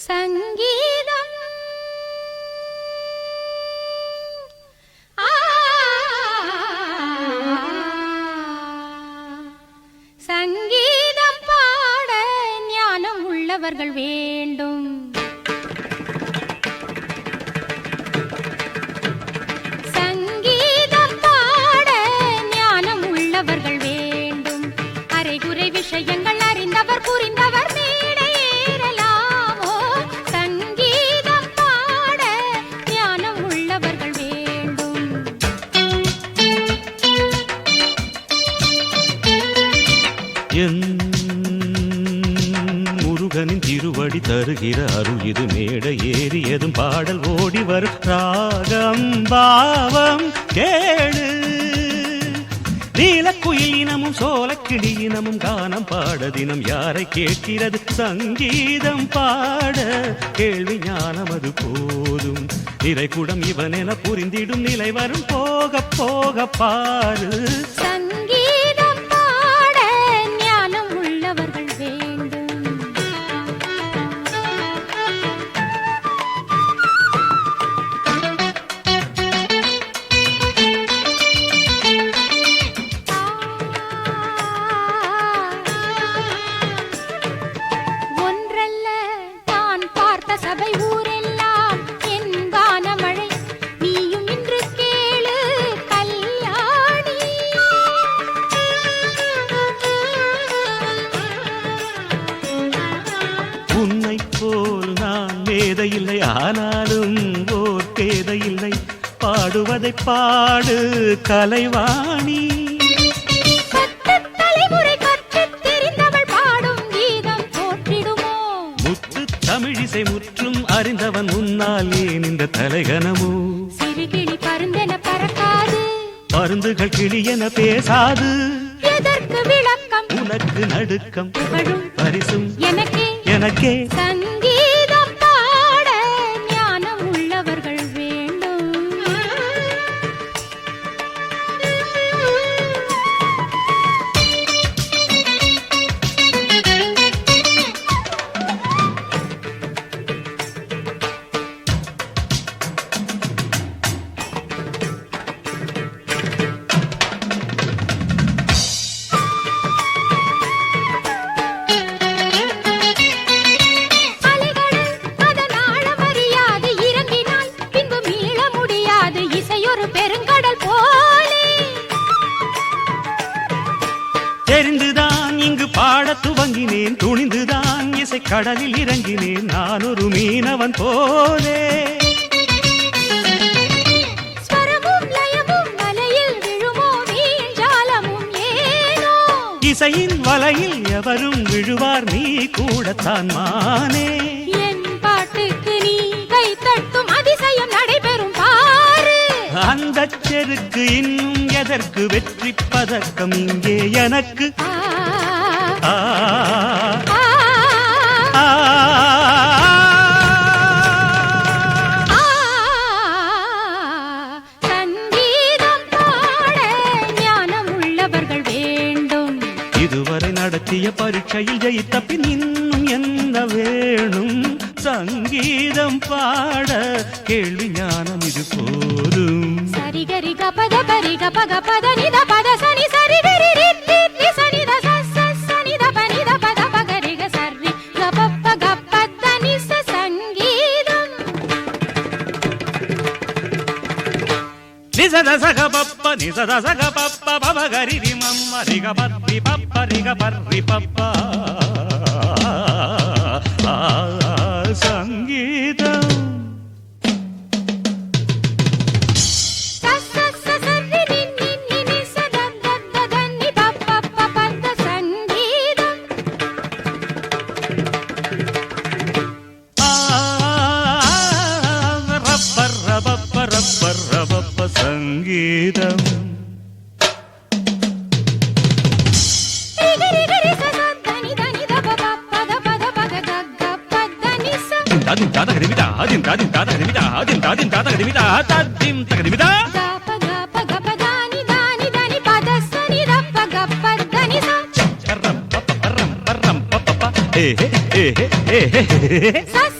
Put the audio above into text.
சங்கீதம் என் முருகனின் திருவடி தருகிற அருள் இது மேடை ஏறியதும் பாடல் ஓடி வரும். ராகம் பாவம் கேளு. நீலக்குயில் இனமும் சோலக்கிளி இனமும் கானம் பாட தினம் யாரை கேட்கிறது? சங்கீதம் பாட கேள்வி ஞானம் அது போதும். நிறைகுடம் இவன் என புரிந்திடும் நிலை வரும் போக போக பாரு நான் மேதையில்லை ஆனாலும் ஓர் பேதையில்லை பாடுவதை பாடு கலைவாணி. முத்து தமிழிசை முற்றும் அறிந்தவன் முன்னால் ஏன் இந்த தலைகனமோ? சிறுகிளி பருந்தென பறக்காது. மருந்துகள் கிளியென பேசாது. எதற்கு விளக்கம்? உனக்கு நடுக்கம். பரிசும். எனக்கே. எனக்கே. தெரிந்துதான் இங்கு பாடத் துவங்கினேன். துணிந்துதான் இசை கடலில் இறங்கினேன். நான் ஒரு மீனவன் போலே. இசையின் வலையில் எவரும் விழுவார்? நீ கூடத்தான் மானே. அந்த இன்னும் எதற்கு வெற்றி பதக்கம் இங்கே எனக்கு ஆ, நடத்திய பரீட்சையில் ஜெயித்த பின் இன்னும் என்ன வேணும் சங்கீதம் பாட கேள்வி ஞானம் இது போது పద పరి గ పగ పద నిద పద సని సరి గరి రి రి సని ద స స సని ద పని ద పద పగ రి గ సరి గ ప ప గ ప ద ని స సంగీతం. ని స ద స గ ప ప ని స ద స గ ప ప ప గ రి రి మమ్మ రి గ ప రి ప ప రి గ ప రి ప ప. దాదిం తాత గదిమిత ఆదిం దాదిం తాత గదిమిత ఆదిం దాదిం తాత గదిమిత తాదిం తగదిమిత ఏ ఏ ఏ ఏ ఏ